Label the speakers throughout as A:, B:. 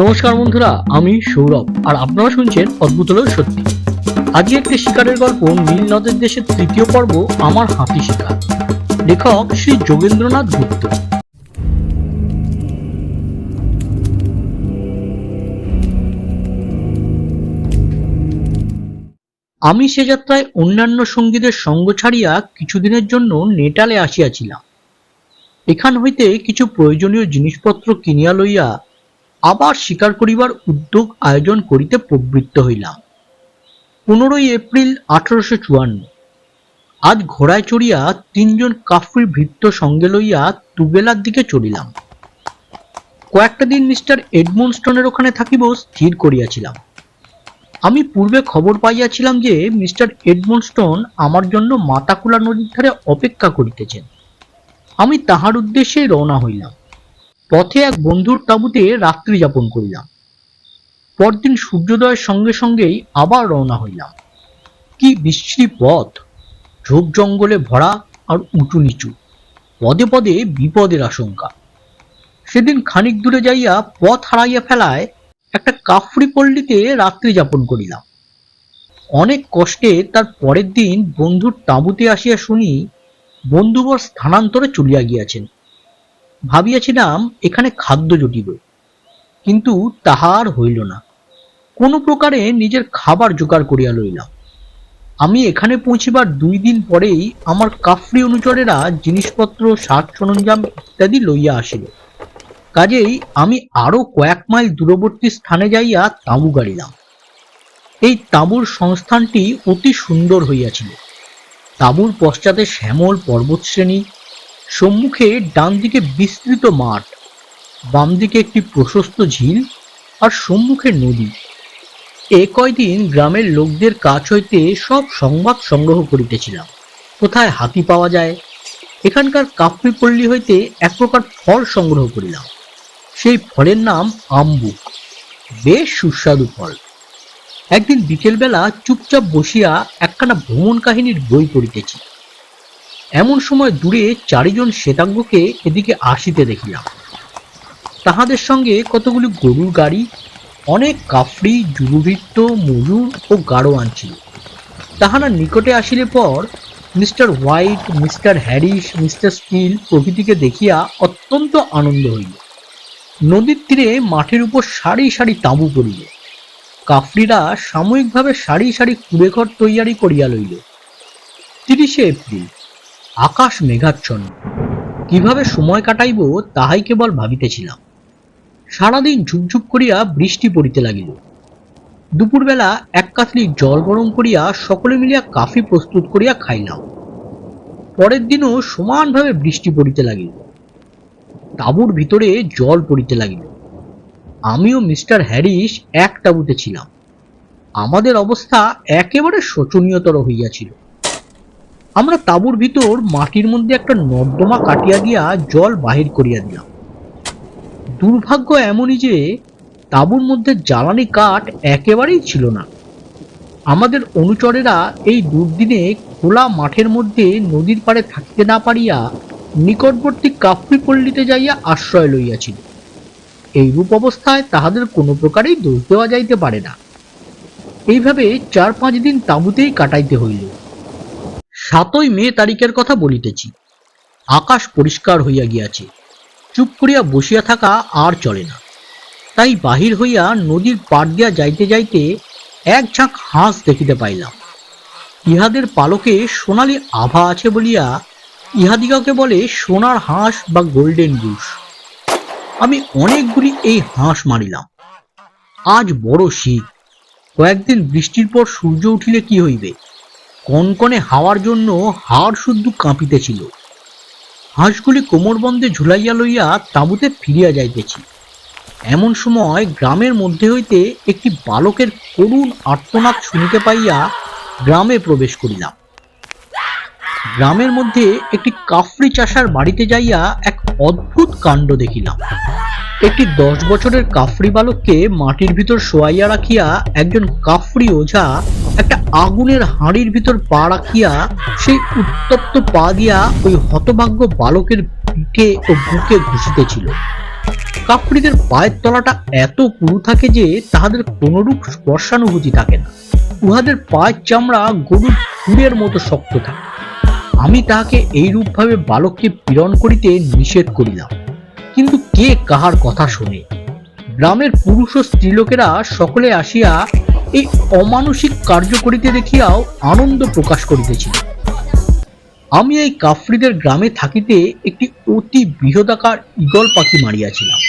A: নমস্কার বন্ধুরা, আমি সৌরভ, আর আপনারা শুনছেন অদ্ভুত হলেও সত্যি। আজকে একটি শিকারের গল্প নীল নদের দেশের তৃতীয় পর্ব, আমার হাতি শিকার। লেখক শ্রী যোগেন্দ্রনাথ গুপ্ত। আমি সে যাত্রায় অন্যান্য সঙ্গীদের সঙ্গ ছাড়িয়া কিছুদিনের জন্য নেটালে আসিয়াছিলাম। এখান হইতে কিছু প্রয়োজনীয় জিনিসপত্র কিনিয়া লইয়া আবার শিকার করিবার উদ্যোগ আয়োজন করিতে প্রবৃত্ত হইলাম। পনেরোই এপ্রিল আঠারোশো চুয়ান্ন, আজ ঘোড়ায় চড়িয়া তিনজন কাফরি ভৃত্য সঙ্গে লইয়া তুবেলার দিকে চলিলাম। কয়েকটা দিন মিস্টার এডমন্ডস্টনের ওখানে থাকিব স্থির করিয়াছিলাম। আমি পূর্বে খবর পাইয়াছিলাম যে মিস্টার এডমন্ডস্টন আমার জন্য মাতাকুলা নদীর ধারে অপেক্ষা করিতেছেন। আমি তাহার উদ্দেশ্যে রওনা হইলাম। পথে এক বন্ধুর তাঁবুতে রাত্রি যাপন করিলাম। পরদিন সূর্যোদয়ের সঙ্গে সঙ্গেই আবার রওনা হইলাম। কি বিশ্রী পথ! ঝোপ জঙ্গলে ভরা আর উঁচু নিচু। পদে পদে বিপদের আশঙ্কা। সেদিন খানিক দূরে যাইয়া পথ হারাইয়া ফেলায় একটা কাফরি পল্লীতে রাত্রি যাপন করিলাম। অনেক কষ্টে তার পরের দিন বন্ধুর তাঁবুতে আসিয়া শুনি বন্ধুবর স্থানান্তরে চলিয়া গিয়াছেন। ভাবিয়াছিলাম এখানে খাদ্য জুটিব। কিন্তু তাহার হইল না। কোনো প্রকারে নিজের খাবার জোগাড় করিয়া লইলাম। আমি এখানে পৌঁছিবার দুই দিন পরেই আমার কাফরি অনুচরেরা জিনিসপত্র সাজ সরঞ্জাম ইত্যাদি লইয়া আসিল। কাজেই আমি আরও কয়েক মাইল দূরবর্তী স্থানে যাইয়া তাঁবু গাড়িলাম। এই তাঁবুর সংস্থানটি অতি সুন্দর হইয়াছিল। তাঁবুর পশ্চাতে শ্যামল পর্বতশ্রেণী সম্মুখে ডান দিকে বিস্তৃত মাঠ বাম দিকে একটি প্রশস্ত ঝিল আর সম্মুখে নদী। এ কয়দিন গ্রামের লোকদের কাছ হইতে সব সংবাদ সংগ্রহ করিতেছিলাম। কোথায় হাতি পাওয়া যায়? এখানকার কাপড়ি পল্লী হইতে এক প্রকার ফল সংগ্রহ করিলাম। সেই ফলের নাম আম্বুক। বেশ সুস্বাদু ফল। একদিন বিকেলবেলা চুপচাপ বসিয়া একখানা ভ্রমণ কাহিনীর বই পড়িতেছি। এমন সময় দূরে চারিজন শ্বেতাঙ্গকে এদিকে আসিতে দেখিলাম। তাহাদের সঙ্গে কতগুলি গরুর গাড়ি, অনেক কাফরি যুবভৃত্ত মজুর ও গাড়োয়ান ছিল। তাহারা নিকটে আসিলে পর mister White, mister Harris, mister Steel প্রভৃতিকে দেখিয়া অত্যন্ত আনন্দ হইল। নদীর তীরে মাঠের উপর সারি সারি তাঁবু পড়িল। কাফরিরা সাময়িকভাবে সারি সারি কুড়েঘর তৈয়ারি করিয়া লইল। তিরিশে এপ্রিল আকাশ মেঘাচ্ছন্ন। কীভাবে সময় কাটাইব তাহাই কেবল ভাবিতেছিলাম। সারাদিন ঝুপঝুপ করিয়া বৃষ্টি পড়িতে লাগিল। দুপুরবেলা এক কাতলি জল গরম করিয়া সকলে মিলিয়া কাফি প্রস্তুত করিয়া খাইলাম। পরের দিনও সমানভাবে বৃষ্টি পড়িতে লাগিল। তাঁবুর ভিতরে জল পড়িতে লাগিল। আমিও মিস্টার হ্যারিস এক তাঁবুতে ছিলাম। আমাদের অবস্থা একেবারে শোচনীয়তর হইয়াছিল। আমরা তাঁবুর ভিতর মাটির মধ্যে একটা নর্দমা কাটিয়া দিয়া জল বাহির করিয়া দিলাম। দুর্ভাগ্য এমনই যে, তাঁবুর মধ্যে জ্বালানি কাঠ একেবারেই ছিল না। আমাদের অনুচরেরা এই দুর্দিনে খোলা মাঠের মধ্যে নদীর পাড়ে থাকিতে না পারিয়া নিকটবর্তী কাফরি পল্লীতে যাইয়া আশ্রয় লইয়াছিল। এইরূপ অবস্থায় তাহাদের কোনো প্রকারেই দোষ দেওয়া যাইতে পারে না। এইভাবে চার পাঁচ দিন তাঁবুতেই কাটাইতে হইল। সাতই মে তারিখের কথা বলিতেছি। আকাশ পরিষ্কার হইয়া গিয়াছে। চুপ করিয়া বসিয়া থাকা আর চলে না। তাই বাহির হইয়া নদীর পাড় দিয়া যাইতে যাইতে এক ঝাঁক হাঁস দেখিতে পাইলাম। ইহাদের পালকে সোনালি আভা আছে বলিয়া ইহাদিগকে বলে সোনার হাঁস বা গোল্ডেন গুস আমি অনেকগুলি এই হাঁস মারিলাম। আজ বড় শীত। কয়েকদিন বৃষ্টির পর সূর্য উঠিলে কি হইবে? কনকনে হাওয়ার জন্য হাড় শুদ্ধ কাঁপিতেছিল। হাঁসগুলি কোমরবন্ধে ঝুলাইয়া লইয়া তাঁবুতে ফিরিয়া যাইতেছি। এমন সময় গ্রামের মধ্যে হইতে একটি বালকের করুণ আর্তনাদ শুনিতে পাইয়া গ্রামে প্রবেশ করিলাম। গ্রামের মধ্যে একটি কাফরি চাষার বাড়িতে যাইয়া এক অদ্ভুত কাণ্ড দেখিলাম। একটি দশ বছরের কাফরি বালককে মাটির ভিতর শোয়াইয়া রাখিয়া একজন কাফরি ওঝা একটা আগুনের হাঁড়ির ভিতর পা রাখিয়া সেই উত্তপ্ত পা দিয়া ওই হতভাগ্য বালকের পিঠে ও বুকে ঘুষিতেছিল। কাপড়িদের পায়ের তলাটা এত পুরু থাকে যে তাহাদের কোনরূপ স্পর্শানুভূতি থাকে না। উহাদের পায়ের চামড়া গরুর খুরের মতো শক্ত থাকে। আমি তাহাকে এইরূপভাবে বালককে পীড়ন করিতে নিষেধ করিলাম। কিন্তু কে কাহার কথা শোনে? গ্রামের পুরুষ ও স্ত্রীলোকেরা সকলে আসিয়া এই অমানসিক কার্য করিতে দেখিয়াও আনন্দ প্রকাশ করিতেছিল। আমি এই কাফরিদের গ্রামে থাকিতে একটি অতি বৃহদাকার ঈগল পাখি মারিয়াছিলাম।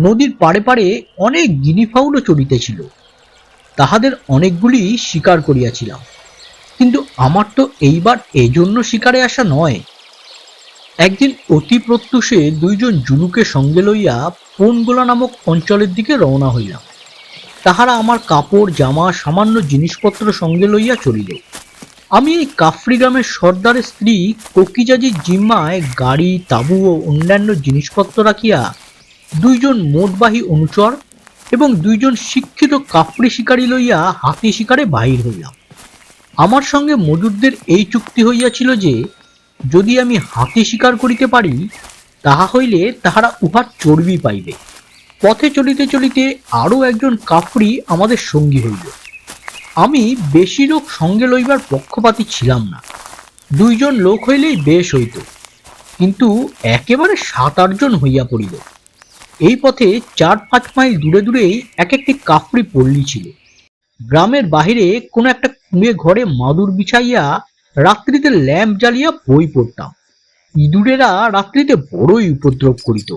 A: নদীর পাড়ে পাড়ে অনেক গিনিফাউলও চড়িতেছিল তাহাদের অনেকগুলি শিকার করিয়াছিলাম। কিন্তু আমার তো এইবার এজন্য শিকারে আসা নয়। একদিন অতি প্রত্যুষে দুইজন জুলুকে সঙ্গে লইয়া পনগোলা নামক অঞ্চলের দিকে রওনা হইলাম। তাহারা আমার কাপড়, জামা, সামান্য জিনিসপত্র সঙ্গে লইয়া চলিল। আমি এই কাফরি গ্রামের সর্দারের স্ত্রী ককিজাজির জিম্মায় গাড়ি, তাঁবু ও অন্যান্য জিনিসপত্র রাখিয়া দুইজন মোটবাহী অনুচর এবং দুইজন শিক্ষিত কাফরি শিকারী লইয়া হাতি শিকারে বাহির হইলাম। আমার সঙ্গে মজুরদের এই চুক্তি হইয়াছিল যে, যদি আমি হাতি শিকার করিতে পারি, তাহা হইলে তাহারা উহার চর্বি পাইবে। পথে চলিতে চলিতে আরও একজন কাফরি আমাদের সঙ্গী হইল। আমি বেশি লোক সঙ্গে লইবার পক্ষপাতী ছিলাম না। দুইজন লোক হইলেই বেশ হইত, কিন্তু একেবারে সাত আটজন হইয়া পড়িল। এই পথে চার পাঁচ মাইল দূরে দূরেই এক একটি কাফরি পল্লী ছিল। গ্রামের বাহিরে কোনো একটা কুঁড়ে ঘরে মাদুর বিছাইয়া রাত্রিতে ল্যাম্প জ্বালিয়া বই পড়তাম। ইঁদুরেরা রাত্রিতে বড়ই উপদ্রব করিত।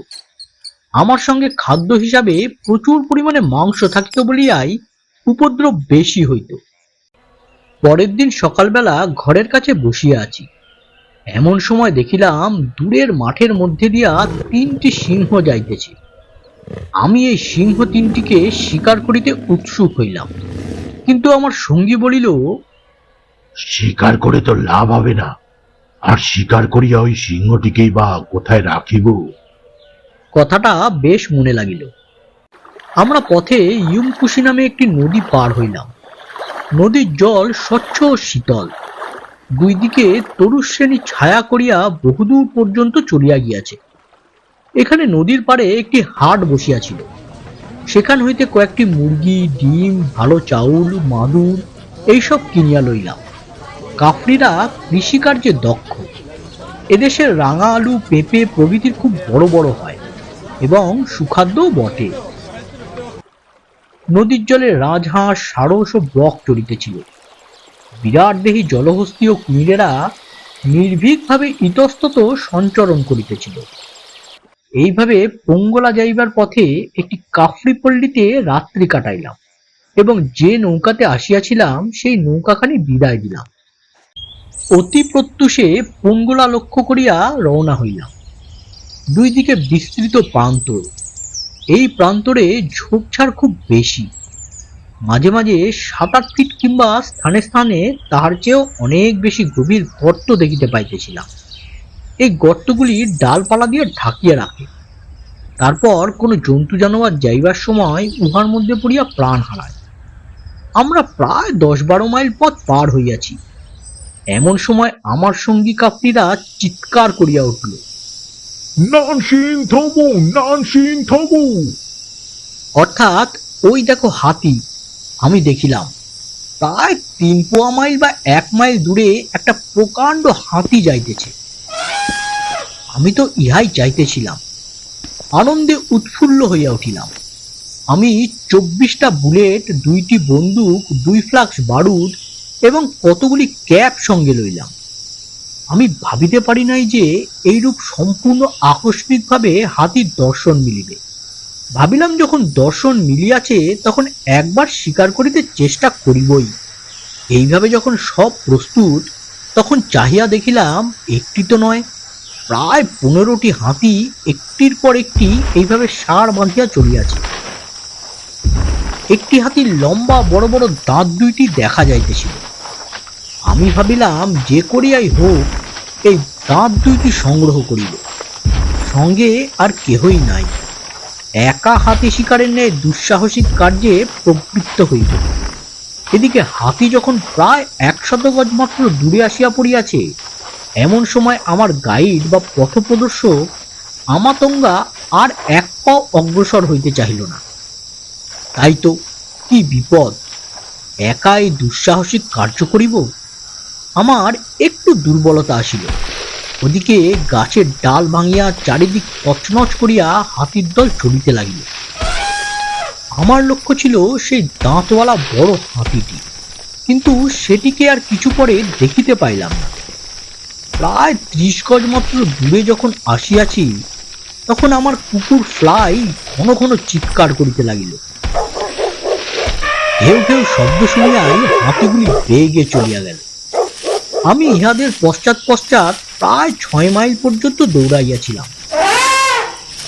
A: আমার সঙ্গে খাদ্য হিসাবে প্রচুর পরিমাণে মাংস থাকিত বলিয়াই উপদ্রব বেশি হইত। পরের দিন সকালবেলা ঘরের কাছে বসিয়া আছি। এমন সময় দেখিলাম দূরের মাঠের মধ্যে দিয়া তিনটি সিংহ যাইতেছে। আমি এই সিংহ তিনটিকে শিকার করিতে উৎসুক হইলাম। কিন্তু আমার সঙ্গী বলিল
B: স্বীকার করে তো লাভ হবে না। আর স্বীকার করিয়া ওই সিংহটিকেই বা কোথায় রাখিব?
A: কথাটা বেশ মনে লাগিল। আমরা পথে ইউমকুশি নামে একটি নদী পার হইলাম। নদীর জল স্বচ্ছ ও শীতল। দুই দিকে তরুশ্রেণী ছায়া করিয়া বহুদূর পর্যন্ত চলিয়া গিয়াছে। এখানে নদীর পাড়ে একটি হাট বসিয়াছিল। সেখান হইতে কয়েকটি মুরগি, ডিম, ভালো চাউল, মাদুর, এইসব কিনিয়া লইলাম। কাফরিরা কৃষিকার্যে দক্ষ। এদেশের রাঙা আলু, পেঁপে প্রভৃতির খুব বড় বড় হয় এবং সুখাদ্যও বটে। নদীর জলে রাজহাঁস সারস ও বক চড়িতেছিল বিরাট দেহী জলহস্তি ও কুমিরেরা নির্ভীকভাবে ইতস্তত সঞ্চরণ করিতেছিল। এইভাবে পঙ্গলা যাইবার পথে একটি কাফরি পল্লীতে রাত্রি কাটাইলাম এবং যে নৌকাতে আসিয়াছিলাম, সেই নৌকাখানি বিদায় দিলাম। অতি প্রত্যুষে পঙ্গলা লক্ষ্য করিয়া রওনা হইলাম। দুই দিকে বিস্তৃত প্রান্তর এই প্রান্তরে ঝোপঝাড় খুব বেশি। মাঝে মাঝে সাত আট ফিট কিংবা স্থানে স্থানে তাহার চেয়েও অনেক বেশি গভীর গর্ত দেখিতে পাইতেছিলাম। এই গর্তগুলি ডালপালা দিয়ে ঢাকিয়া রাখে। তারপর কোনো জন্তু জানোয়ার যাইবার সময় উহার মধ্যে পড়িয়া প্রাণ হারায়। আমরা প্রায় দশ বারো মাইল পথ পার হইয়াছি। এমন সময় আমার সঙ্গী কাপ্রীরা চিৎকার করিয়া উঠল
B: থবু থবু!
A: অর্থাৎ ওই দেখো হাতি আমি দেখিলাম। প্রায় তিন পোয়া মাইল বা এক মাইল দূরে একটা প্রকাণ্ড হাতি যাইতেছে। আমি তো ইহাই চাইতেছিলাম। আনন্দে উৎফুল্ল হইয়া উঠিলাম। আমি চব্বিশটা বুলেট, দুইটি বন্দুক, দুই ফ্লাক্স বারুদ এবং কতগুলি ক্যাপ সঙ্গে লইলাম। আমি ভাবিতে পারি নাই যে এইরূপ সম্পূর্ণ আকস্মিকভাবে হাতির দর্শন মিলিবে। ভাবিলাম যখন দর্শন মিলিয়াছে, তখন একবার স্বীকার করিতে চেষ্টা করিবই। এইভাবে যখন সব প্রস্তুত, তখন চাহিয়া দেখিলাম, একটি তো নয় প্রায় পনেরোটি হাতি একটির পর একটি এইভাবে সার বাঁধিয়া চলিয়াছে। একটি হাতির লম্বা, বড় বড় দাঁত দুইটি দেখা যাইতেছিল। আমি ভাবিলাম, যে করিয়াই হোক, এই দাঁত দুইটি সংগ্রহ করিব সঙ্গে আর কেহই নাই। একা হাতি শিকারের ন্যায় দুঃসাহসিক কার্যে প্রবৃত্ত হইল। এদিকে হাতি যখন প্রায় একশত গজ মাত্র দূরে আসিয়া পড়িয়াছে এমন সময় আমার গাইড বা পথপ্রদর্শক আমাতঙ্গা আর এক পাও অগ্রসর হইতে চাহিল না। তাই তো কি বিপদ? একা এই দুঃসাহসিক কার্য করিব? আমার একটু দুর্বলতা আসিল। ওদিকে গাছের ডাল ভাঙিয়া চারিদিক তছনছ করিয়া হাতির দল চলিতে লাগিল। আমার লক্ষ্য ছিল সেই দাঁতওয়ালা বড় হাতিটি, কিন্তু সেটিকে আর কিছু পরে দেখিতে পাইলাম না। প্রায় ত্রিশ গজ মাত্র দূরে যখন আসিয়াছি, তখন আমার কুকুর ফ্লাই ঘন ঘন চিৎকার করিতে লাগিল। কেউ কেউ শব্দ শুনিয়াই হাতিগুলি বেগে চলিয়া গেল। আমি ইহাদের পশ্চাৎ পশ্চাৎ প্রায় ছয় মাইল পর্যন্ত দৌড়াইয়াছিলাম।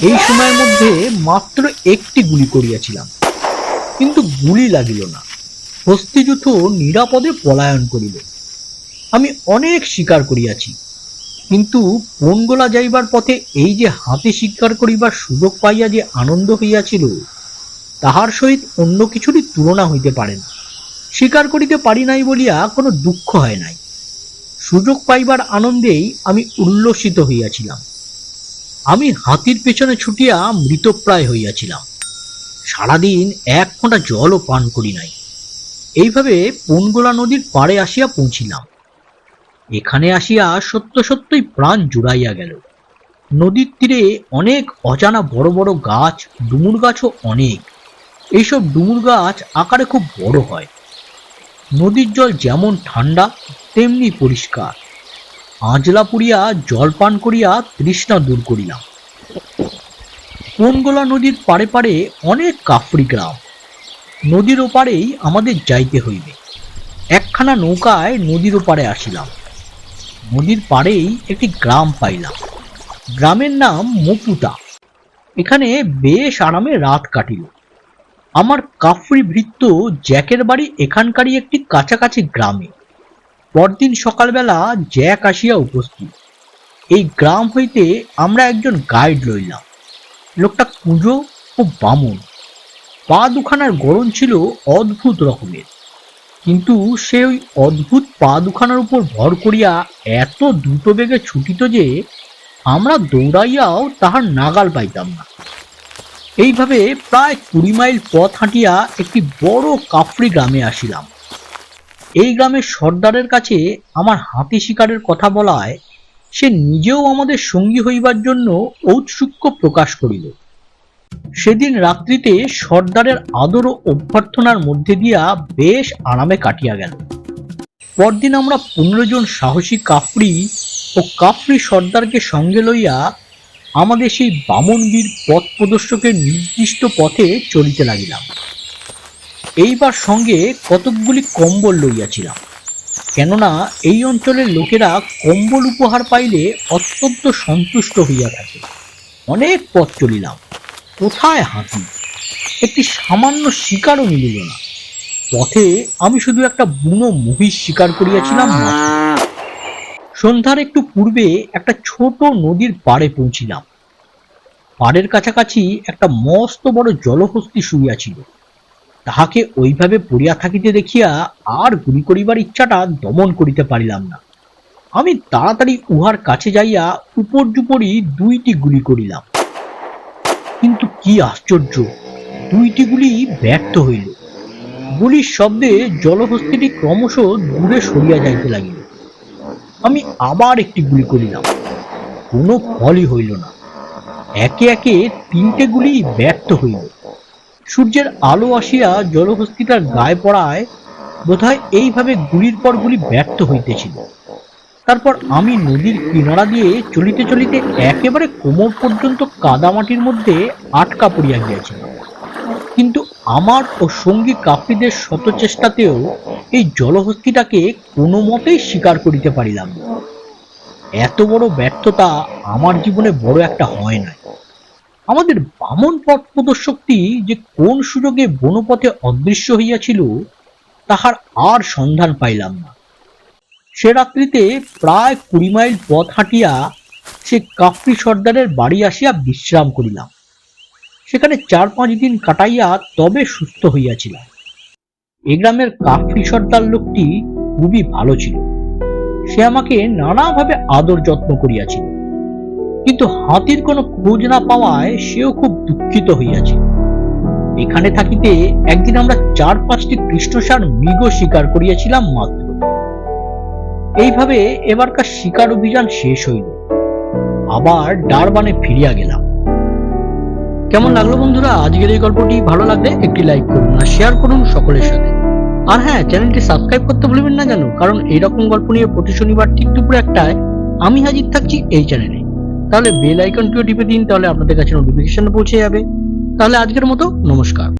A: এই সময়ের মধ্যে মাত্র একটি গুলি করিয়াছিলাম, কিন্তু গুলি লাগিল না। হস্তিযুথ নিরাপদে পলায়ন করিল। আমি অনেক শিকার করিয়াছি। কিন্তু পনগোলা যাইবার পথে এই যে হাতে শিকার করিবার সুযোগ পাইয়া যে আনন্দ হইয়াছিল, তাহার সহিত অন্য কিছুরই তুলনা হইতে পারে না। স্বীকার করিতে পারি নাই বলিয়া কোনো দুঃখ হয় নাই। সুযোগ পাইবার আনন্দেই আমি উল্লসিত হইয়াছিলাম। আমি হাতির পেছনে ছুটিয়া মৃতপ্রায় হইয়াছিলাম। সারাদিন এক ফোঁটা জলও পান করি নাই। এইভাবে পনগোলা নদীর পাড়ে আসিয়া পৌঁছিলাম। এখানে আসিয়া সত্য সত্যই প্রাণ জুড়াইয়া গেল। নদীর তীরে অনেক অজানা বড় বড় গাছ, ডুমুর গাছও অনেক। এইসব ডুমুর গাছ আকারে খুব বড় হয়। নদীর জল যেমন ঠান্ডা, তেমনি পরিষ্কার। আঁজলা পুড়িয়া জল পান করিয়া তৃষ্ণা দূর করিলাম। কোনগোলা নদীর পাড়ে পাড়ে অনেক কাফরি গ্রাম। নদীর ওপারেই আমাদের যাইতে হইবে। একখানা নৌকায় নদীর ওপারে আসিলাম। নদীর পাড়েই একটি গ্রাম পাইলাম। গ্রামের নাম মপুতা এখানে বেশ আরামে রাত কাটিল। আমার কাফরি ভৃত্য জ্যাকের বাড়ি এখানকারই একটি কাছাকাছি গ্রামে। পরদিন সকালবেলা জ্যাক আসিয়া উপস্থিত। এই গ্রাম হইতে আমরা একজন গাইড লইলাম। লোকটা কুঁজো ও বামন। পা দুখানার গরম ছিল অদ্ভুত রকমের। কিন্তু সে ওই অদ্ভুত পা দুখানার উপর ভর করিয়া এত দ্রুত বেগে ছুটিত যে আমরা দৌড়াইয়াও তাহার নাগাল পাইতাম না। এইভাবে প্রায় কুড়ি মাইল পথ হাঁটিয়া একটি বড় কাফরি গ্রামে আসিলাম। এই গ্রামের সর্দারের কাছে আমার হাতি শিকারের কথা বলায় সে নিজেও আমাদের সঙ্গী হইবার জন্য ঔৎসুক্য প্রকাশ করিল। সেদিন রাত্রিতে সর্দারের আদর ও অভ্যর্থনার মধ্যে দিয়া বেশ আরামে কাটিয়া গেল। পরদিন আমরা পনেরো জন সাহসী কাফরি ও কাফরি সর্দারকে সঙ্গে লইয়া আমাদের সেই বামনবীর পথ প্রদর্শকের নির্দিষ্ট পথে চলিতে লাগিলাম। এইবার সঙ্গে কতকগুলি কম্বল লইয়াছিলাম। কেননা এই অঞ্চলের লোকেরা কম্বল উপহার পাইলে অত্যন্ত সন্তুষ্ট হইয়া থাকে। অনেক পথ চলিলাম। কোথায় হাতি একটি সামান্য শিকারও মিলিল না। পথে আমি শুধু একটা বুনো মহিষ শিকার করিয়াছিলাম সন্ধ্যার একটু পূর্বে একটা ছোট নদীর পাড়ে পৌঁছিলাম। পাড়ের কাছাকাছি একটা মস্ত বড় জলহস্তি শুইয়াছিল। তাহাকে ওইভাবে পড়িয়া থাকিতে দেখিয়া আর গুলি করিবার ইচ্ছাটা দমন করিতে পারিলাম না। আমি তাড়াতাড়ি উহার কাছে যাইয়া উপর উপর্যুপরি দুইটি গুলি করিলাম। কি আশ্চর্য। দুইটি গুলি ব্যর্থ হইল। গুলির শব্দে জলহস্তিটি ক্রমশ দূরে সরিয়া যাইতে লাগিল। আমি আবার একটি গুলি করিলাম। কোনো ফলই হইল না। একে একে তিনটে গুলি ব্যর্থ হইল। সূর্যের আলো আসিয়া জলহস্তিটার গায়ে পড়ায় বোধহয় এইভাবে গুলির পর গুলি ব্যর্থ হইতেছিল। তারপর আমি নদীর কিনারা দিয়ে চলিতে চলিতে একেবারে কোমর পর্যন্ত কাদামাটির মধ্যে আটকা পড়িয়া গিয়াছিলাম কিন্তু আমার ও সঙ্গী কাফিদের শত চেষ্টাতেও এই জলহস্তিটাকে কোনো মতেই স্বীকার করিতে পারিলাম এত বড় ব্যর্থতা আমার জীবনে বড় একটা হয় নাই। আমাদের বামন পথ প্রদর্শকটি যে কোন সুযোগে বনপথে অদৃশ্য হইয়াছিল, তাহার আর সন্ধান পাইলাম না। সে রাত্রিতে প্রায় কুড়ি মাইল পথ হাঁটিয়া সে কাফরি সর্দারের বাড়ি আসিয়া বিশ্রাম করিলাম। সেখানে চার পাঁচ দিন কাটাইয়া তবে সুস্থ হইয়াছিলাম। এ গ্রামের কাফরি সর্দার লোকটি খুবই ভালো ছিল। সে আমাকে নানাভাবে আদর যত্ন করিয়াছিল। কিন্তু হাতির কোনো খোঁজ না পাওয়ায় সেও খুব দুঃখিত হইয়াছে এখানে থাকিতে একদিন আমরা চার পাঁচটি কৃষ্ণসার মৃগ শিকার করিয়াছিলাম মাত্র। এইভাবে এবারকার শিকার অভিযান শেষ হইল। আবার ডারবানে ফিরিয়া গেলাম। কেমন লাগল বন্ধুরা? আজকের এই গল্পটি ভালো লাগলে একটি লাইক করুন আর শেয়ার করুন সকলের সাথে। আর হ্যাঁ চ্যানেলটি সাবস্ক্রাইব করতে ভুলবেন না জানো? কারণ এইরকম গল্প নিয়ে প্রতি শনিবার ঠিক দুপুর একটায় আমি হাজির থাকছি এই চ্যানেলে। তাহলে বেল আইকনটিও টিপে দিন, তাহলে আপনাদের কাছে নোটিফিকেশন পৌঁছে যাবে। তাহলে আজকের মতো নমস্কার।